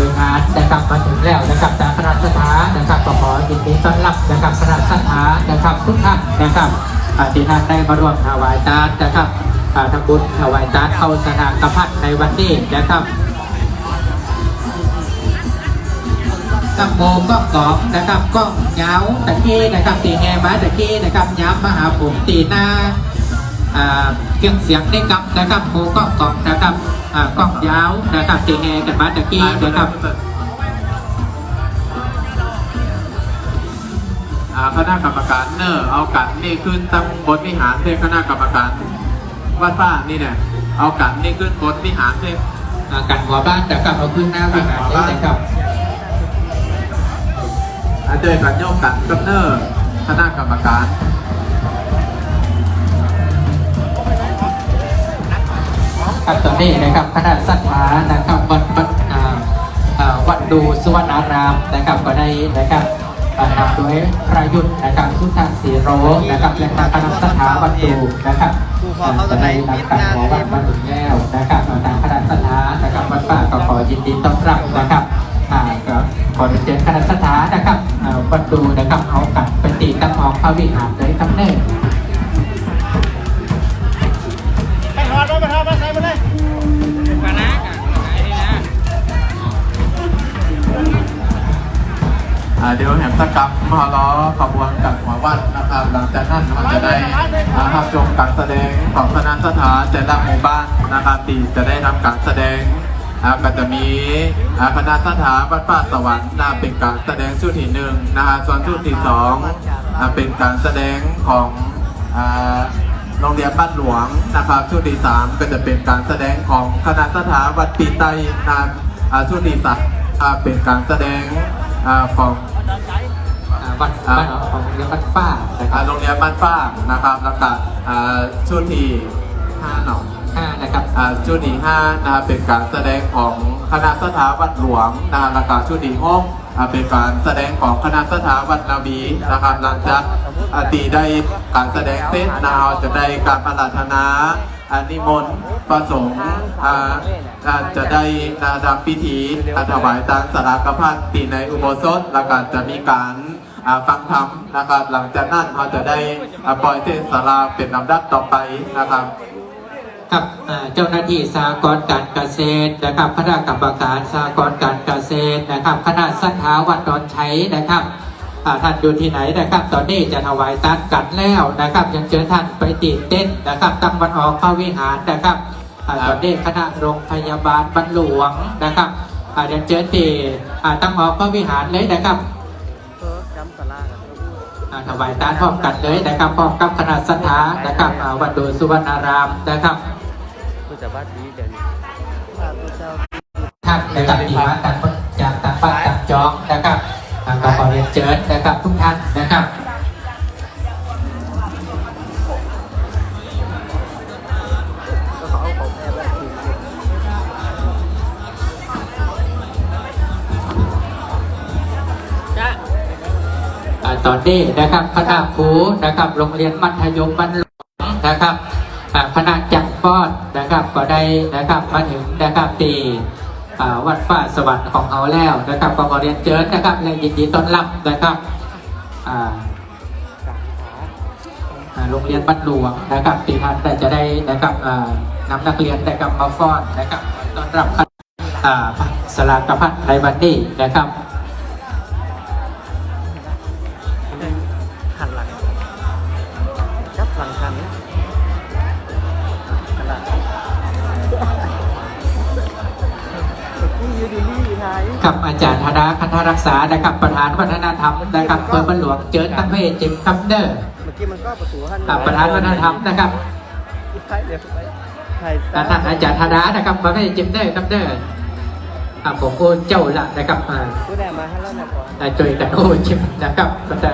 รับโดยงานนะครับมาถึงแล้วนะครับจากคณะสถานะครับก็ขอยินดีต้อนรับนะครับคณะสถานะครับทุกท่านนะครับที่ท่านได้มาร่วมถวายทานนะครับทำบุญถวายทานเข้าสนามกพัดในวันนี้นะครับกับโมก็กรอบนะครับก็เหงาตะกี้นะครับตีแงมาตะกี้นะครับย้ำมหาผมตีหน้าอ่าเครื่องเสียงได้กับนะครับโมก็กรอบนะครับ กล้องยาวนะครับตีแงกันมาตะกี้นะครับอ่าคณะกรรมการเนอร์เอากันนี่ขึ้นตั้งบนวิหารเทคณะกรรมการวัดป้านี่เนี่ยเอากันนี่ขึ้นบนวิหารเทอ่ากันหัวบ้านนะครับเอาขึ้นหน้าวิหารได้เลยครับอาเจอกันโยกกันกับเนอร์คณะกรรมการ ครับตอนนี้นะครับคณะสัตยานะครับวัดวัดอ่าวัดดูสุวรรณารามนะครับก็ได้นะครับนำโดยพระยุทธนะครับสุทัศน์ศรีโรนะครับและทางคณะสัตยาวัดดูนะครับอ่าก็ได้นำการขอวัดมาถึงแล้วนะครับทางคณะสัตยานะครับวัดป่าก็ขอยินดีต้อนรับนะครับอ่าก็ขอเชิญคณะสัตยานะครับอ่าวัดดูนะครับเอากับปตีตั้งออกพระวิหารเลยครับเน่อ่ เดี๋ยวแหมสกรรมพอล้อขบวนกันหัววัดนะครับ หลังจากนั้นเราจะได้อ่ารับชมการแสดงของคณะสถานแต่ละหมู่บ้านนะครับที่จะได้ทำการแสดงก็จะมีคณะสถานวัดป่าสวรรค์นะเป็นการแสดงชุดที่หนึ่งนะฮะส่วนชุดที่สองเป็นการแสดงของโรงเรียนบ้านหลวงนะครับชุดที่สามก็จะเป็นการแสดงของคณะสถานวัดปีไตนะชุดที่สามอ่เป็นการแสดงของ อ่าวัดบ้านของเรียนวัดป้านะคอ่ารับโรงเรียนบ้านฟ้างนะครับแล้วก็อ่าชุดที่ห้าหนอง ห้านะครับ อ่าชุดที่ห้านะครับเป็นการแสดงของคณะสถาวัดหลวงนะครับแล้วก็ชุดที่หกอ่าเป็นการแสดงของคณะสถาวัดนาบีนะครับหลังจากอ่าตีได้การแสดงเสร็จนะครับจะได้การประลาธนา อานิมนต์ประสงค์จะได้นาดำพิธีอ่าถวายตามสารกพัดตีในอุโบสถแล้วก็จะมีการฟังธรรมนะครับ หลังจากนั้นเราจะได้ปล่อยเทศนาเป็นลำดับต่อไปนะครับครับเจ้าหน้าที่สากรการเกษตรนะครับคณะกรรมการสากรการเกษตรนะครับคณะสัทธาวัดดอนชัยนะครับ ท่านอยู่ที่ไหนนะครับ ตอนนี้จะถวายตันกันแล้วนะครับยังเชิญท่านไปติดเต้นนะครับตั้งวันออกพระวิหารนะครับอ่าตอนนี้คณะโรงพยาบาลบรรหลวงนะครับอ่าเรียนเชิญที่อ่าตั้งหอพระวิหารเลยนะครับเออจำสลากันอ่าถวายตานพร้อมกันเลยนะครับพร้อมกับคณะสัทธานะครับอ่าวัดดูสุวรรณารามนะครับผู้จะวัดดีเด่นพระพุทธเจ้าท่านนะครับที่มาต่างจากต่างบ้านต่างจองนะครับอ่า ก็ขอเรียนเชิญนะครับทุกท่านนะครับขาเอาของแม่แบบทีอ่าตอนนี้นะครับคณะครูนะครับโรงเรียนมัธยมบ้านหลวงนะครับคณะจักรฟอดนะครับก็ได้นะครับมาถึงนะครับตี วัดฟ้าสวัสดิ์ของเขาแล้วนะครับก็ขอเรียนเชิญนะครับและยินดีต้อนรับนะครับโรงเรียนบ้านหลวงนะครับปีพันแต่จะได้นะครับนำนักเรียนแต่กับมาฟ้อนนะครับต้อนรับคณะอ่าสลากพัฒน์ในวันนี้นะครับ ไทยกับ อาจารย์ธนาคันธรักษานะครับประธานวัฒนธรรมนะครับเพื่อบ้านหลวงเจิญตั้งเพศจิมคัมเดอร์เมื่อกี้มันก็ประตูหันอ่าประธานวัฒนธรรมนะครับไทยเดี๋ยวไปไทยอ่าท่านอาจารย์ธนานะครับประเภทจิมเดอร์คัมเดอร์อ่าผมโอนเจ้าละนะครับอ่าผู้แดมาให้แล้วนะก่อนอ่าจอยกันโอ้จิมนะครับก็แต่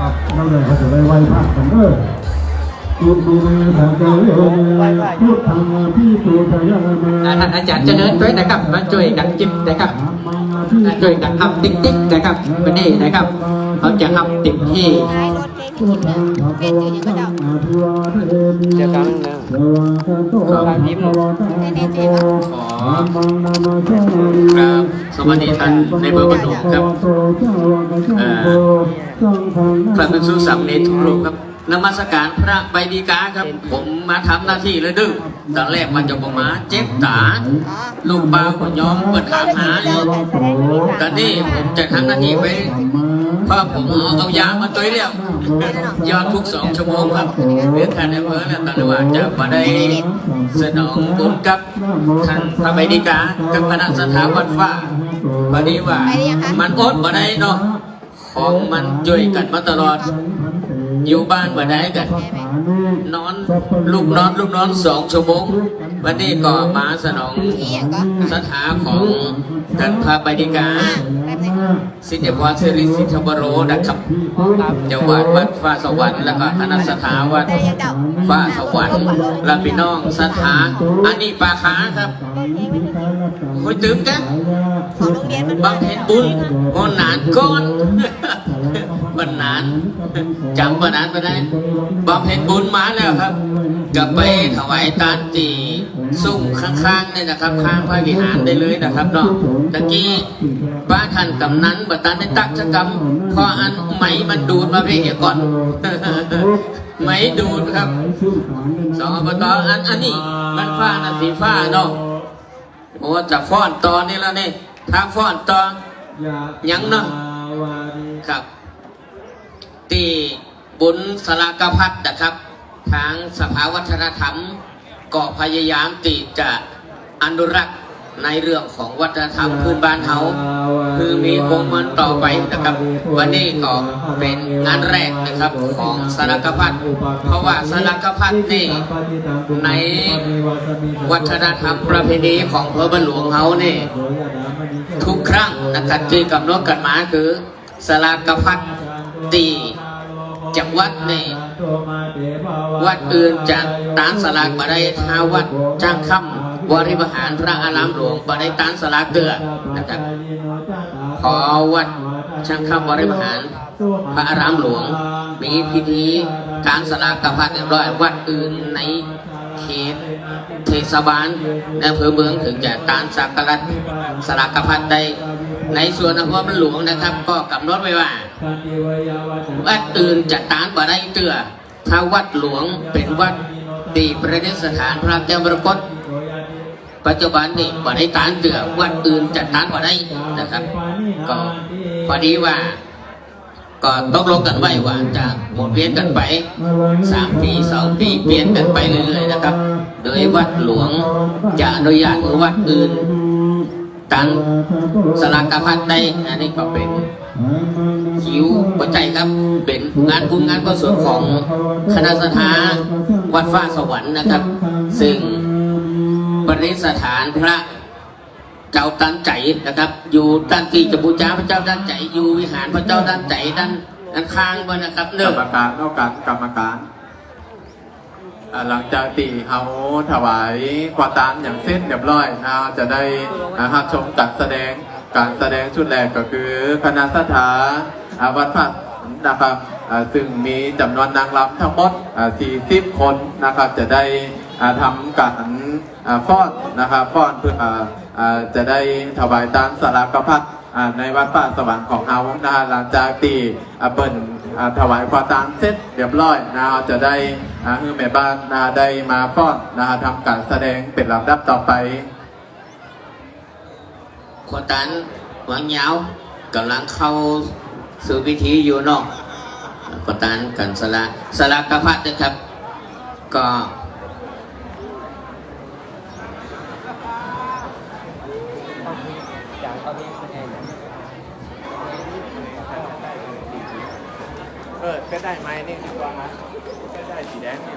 ครับนั่นเลยเขาจะได้ไหว้พระกันเด้อ จุดดูแลทางใจเอ่ยพูดทางพี่ตัวใจยังไงอ่าท่านอาจารย์เจะเดินด้วยนะครับ มาช่วยกันจิมนะครับช่วยกันทำติ๊กติ๊กนะครับวันนี้นะครับ เขาจะทำติ๊กที่ท้ายรถเก๋งที่ยิ้มเนี่ยเป็นอยู่ยังก็เดาเจอกันนะครับสวัสดีท่านในเบอร์บรรลุครับเอ่อพระภิกษุสามเณรทุกรูปครับ นมัสการพระใบดีกาครับ ผมมาทำหน้าที่เลยดื้อตอนแรกมันจะบอกมาเจ็บตาลูกบ่าวก็ยอมเปิดถามหาอยู่ตอนนี้ผมจะทำหน้าที่ไปเพราะผมเอาเอายามาตัวเดียวยอดทุกสองชั่วโมงครับเรื่องท่านในอำเภอแล้วตอนนี้ว่าจะมาได้สนองบุญกับท่านพระใบดีกากับคณะสถาบันฟ้าวันนี้ว่ามันอดมาได้เนาะของมันช่วยกันมาตลอด อยู่บ้านมาได้กัน นอนลูกนอนลูกนอนสองชั่วโมง วันนี้ก็มาสนองสถาของท่านพระบดิกาสิทธิพรสิริสิทธบโรนะครับเจังหวัดวัดฟ้าสวรรค์แล้วก็คณะสถาวัดฟ้าสวรรค์และพี่น้องสถาอันนี้ปาขาครับ คุยตื่นกันของโรงเรียนมันบางเพ็ญบุญงอนหนานก้อนวันนานจำวันนั้นไปได้บางเพ็ญบุญมาแล้วครับกลับไปถวายตานตีซุ่มข้างๆเนี่ยนะครับ ข้างพระวิหารได้เลยนะครับเนาะตะกี้บ้านท่านกำนันบัตันได้ตักชะกรรมพออันไหมมันดูดมาเพียก่อนไหมดูดครับสองอบตอันอันนี้มันฟ้านะสีฟ้าเนาะ โอ้จะฟ้อนตอนนี้แล้วนี่ ถ้าฟ้อนตอนยังเนาะครับ ตีบุญสลากพัฒน์นะครับ ทางสภาวัฒนธรรม ก็พยายามตีจะอนุรักษ์ ในเรื่องของวัฒนธรรมพื้นบ้านเฮาคือมีคงมันต่อไปนะครับ วันนี้ก็เป็นงานแรกนะครับของสลากพัฒน์เพราะว่าสลากพัฒน์นี่ในวัฒนธรรมประเพณีของพระบรรหลวงเฮาเนี่ยทุกครั้งนะครับที่กำหนดกันมาคือสลากพัดตี จังหวัดนี่วัดอื่นจะตานสลากมาได้ท้าวัดจ้างคำวริบหารพระอารามหลวงมาได้ตานสลากเกลือนะครับขอวัดช่างคำวริบหารพระอารามหลวง มีพิธีการสลากกับพัดเรียบร้อยวัดอื่นในเขตเทศบาลในอำเภอเมืองถึงจะตานสักการะสลากกับพัดได้ ในส่วนอำเภอมันหลวงนะครับ ก็กำหนดไว้ว่า วัดอื่นจะตานบ่ได้เตือถ้าวัดหลวงเป็นวัดดีประดิษฐานพระแก้วมรกตปัจจุบันนี่บ่ได้ตานเตือวัดอื่นจะตานบ่ได้นะครับ ก็พอดีว่าก็ตกลงกันไว้ว่าจะหมุนเวียนกันไปสามปีสองปีเปลี่ยนกันไปเรื่อยๆนะครับ โดยวัดหลวงจะอนุญาตหรือวัดอื่น ตั้งสลากพัดได้อันนี้ก็เป็นคิวหัวใจครับเป็นงานบุญงานกุศลของคณะสถาวัดฟ้าสวรรค์นะครับ ซึ่งประดิษฐานพระเจ้าตันใจนะครับ อยู่ด้านที่จะบูชาพระเจ้าด้านใจ อยู่วิหารพระเจ้าด้านใจด้านด้านข้างบนนะครับเนื่องรมการเท่ากันกรรมการ หลังจากที่เขาถวายความตานอย่างเส้นเรียบร้อยนะจะได้นะครับชมการแสดงการแสดงชุดแรกก็คือคณะสถาวัดพระนะครับซึ่งมีจำนวนนางรำทั้งหมด 40 คนนะครับจะได้ทำการฟ้อนนะครับฟ้อนเพื่อจะได้ถวายตานสารกพัดในวัดป่าสวรรค์ของเฮานะหลังจากที่อ่าเปิ่น ถวายควาตามเสร็จเรียบร้อยนะจะได้ฮือแม่บ้านนะได้มาฟ้อนนะฮะทำการแสดงเป็นลำดับต่อไปขวตันหวังยาวกำลังเข้าสู่พิธีอยู่เนอกขวตันกันสละสละกระพัดนะครับ ก็ ออก็ได้ไหมนี่ดีกว่านะก็ได้สีแดงนี่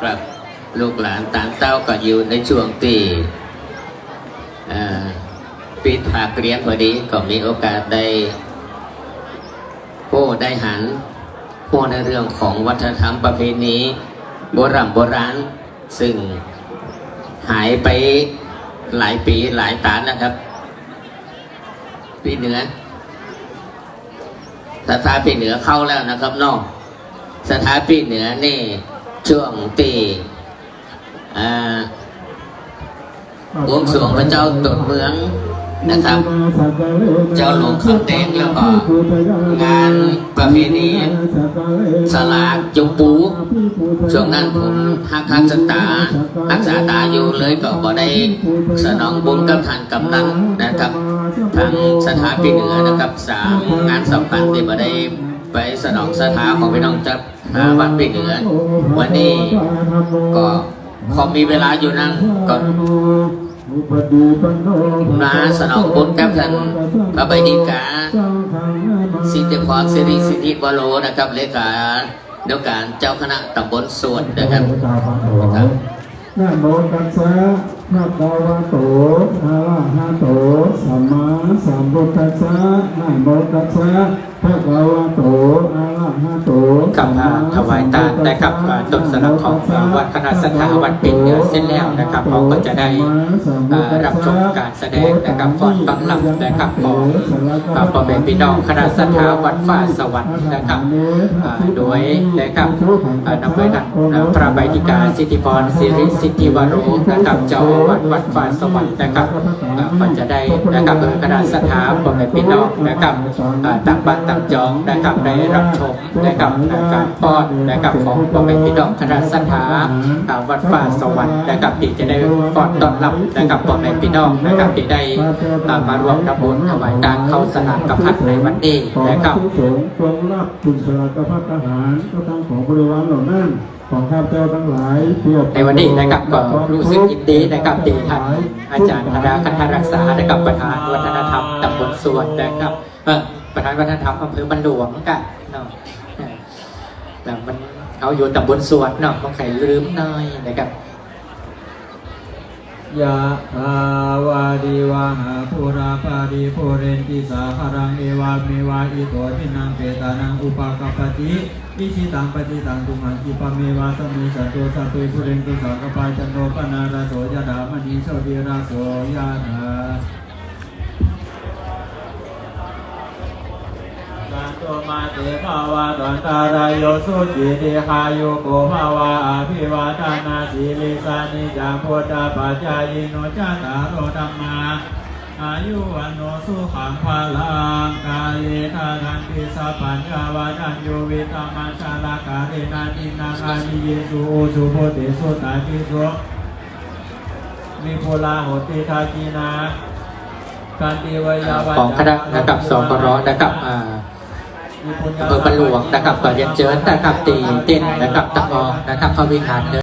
ครับลูกหลานต่างเต้าก็อยู่ในช่วงที่ปิดภาคเรียนพอดีก็มีโอกาสได้โอ้ได้หันพวกในเรื่องของวัฒนธรรมประเพณีโบราณโบราณ ซึ่งหายไปหลายปีหลายตานะครับ ปีเหนือ สถาปีเหนือเข้าแล้วนะครับเนอกสถาปีเหนือนี่ช่วงตีอ่าบวงสรวงพระเจ้าตดเมือง นะครับ เจ้าหลวงคำแดงแล้วก็งานประเพณีสลากจุกปูช่วงนั้นผมฮักฮักสตาฮักษาตาอยู่เลยก็บ่ได้สนองบุญกับท่านกำนันนะครับทางสถาปีเหนือนะครับสามงานสำคัญที่บ่ได้ไปสนองสถาของพี่น้องจับหาวัดปีเหนือวันนี้ก็พอมีเวลาอยู่นั่งก็ มาสนองบุญกับท่านพระใบดีกาสิทธิพรสิริสิทธิวโรนะครับเลขาเดียวการเจ้าคณะตำบลสวนนะครับนะโมตัสสะ ภะคะวะโตอะระหะโต สัมมาสัมพุทธัสสะนะโมตัสสะภะคะวะโตอะระหะโตกับอ่าถวายตาลนะครับอ่าต้นสลักของวัดคณะสถาวัดปิ่นเส้นแล้วนะครับเราก็จะได้รับชมการแสดงนะครับฟอนต้อนรับนะครับของพ่อแม่พี่น้องคณะสถาวัดฟ้าสวรรค์นะครับโดยนะครับอ่านำโดยท่านพระใบดิกาสิทธิพรสิริสิทธิวโรนะครับเจ้าวาสวัดฟ้าสวรรค์นะครับก็จะได้นะครับโดยคณะสถาพ่อแม่พี่น้องนะครับต่างบ้านต่างจองนะครับได้รับชมนะครับการป้อนนะครับของพ่อแม่พี่น้องคณะสถาอ่าวัดฟ้าสวรรค์นะครับที่จะได้ฟอนต้อนรับนะครับพ่อแม่พี่น้องนะครับที่ได้มาร่วมทำบุญถวายการเข้าสนามกับพัดในวันนี้นะครับขอทุกสงฆ์จงรับคุณสลากพัฒทหารก็ตั้งของบริวารเหล่านั้น ของข้าพเจ้าทั้งหลายเพื่อในวันนี้นะครับก็รู้สึกยินดีนะครับที่ท่านอาจารย์ธนาคณะรักษานะครับประธานวัฒนธรรมตำบลสวนนะครับเออประธานวัฒนธรรมอำเภอบันหลวงกันเนาะเออแต่มันเขาอยู่ตำบลสวนเนาะต้องใครลืมหน่อยนะครับ ยะทาวาดีวาหาภูราปาริภูเรนติสาหรังเอวาเมวาอิโตทินังเปตานังอุปากปปติอิชิตังปฏิตังตุมังคิปเมวาสมิสัตโตสัตตุภูเรนตุสังกปายจันโนปนาราโสยดามณีโชติราโสยะนา ตุมาเตภาวะตันตารายโยสุจิติหายุโกภาวะอภิวาทนาสีลิสานิจังพุทธปัจจายโนจาตารโรธรรมาอายุวันโนสุขังพลังกายเยทานันติสัพพัญญาวาจันโยวิตามัชาลาการินาตินาคานิเยสุโอสุโพติสุตาติสุวิปุลาโหติทากีนาการติวยาวัจของคณะนะครับสกรอนะครับ อ่าอำเภอบรรหลวงนะครับก็เรียนเชิญนะครับตีเต้นนะครับตะกองนะครับพระวิหารเดิน